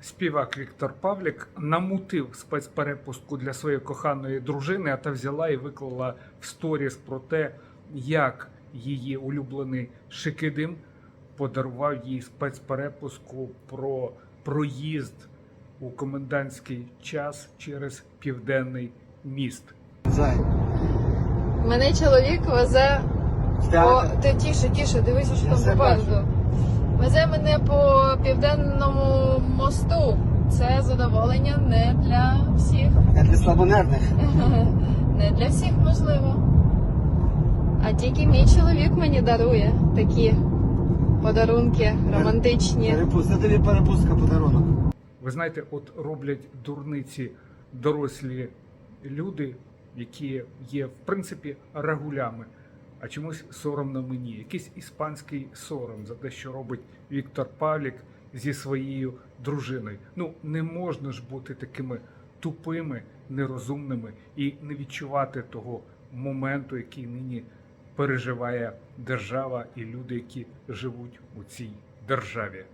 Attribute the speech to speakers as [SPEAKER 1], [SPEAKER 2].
[SPEAKER 1] співак Віктор Павлік намутив спецперепустку для своєї коханої дружини, а та взяла і виклала в сторіс про те, як її улюблений Шикидим подарував їй спецперепустку про проїзд у комендантський час через південний міст.
[SPEAKER 2] Зай.
[SPEAKER 3] Мене чоловік везе по ти тіше, тіше, дивися, що
[SPEAKER 2] Я
[SPEAKER 3] там попереду. Везе мене по південному мосту. Це задоволення не для всіх.
[SPEAKER 2] Я для слабонервних.
[SPEAKER 3] Не для всіх можливо. А тільки мій чоловік мені дарує такі подарунки романтичні.
[SPEAKER 2] Перепустка. Це тобі перепустка подарунок.
[SPEAKER 1] Ви знаєте, от роблять дурниці дорослі люди, які є в принципі рагулями, а чомусь соромно мені. Якийсь іспанський сором за те, що робить Віктор Павлік зі своєю дружиною. Ну не можна ж бути такими тупими, нерозумними і не відчувати того моменту, який нині переживає держава і люди, які живуть у цій державі.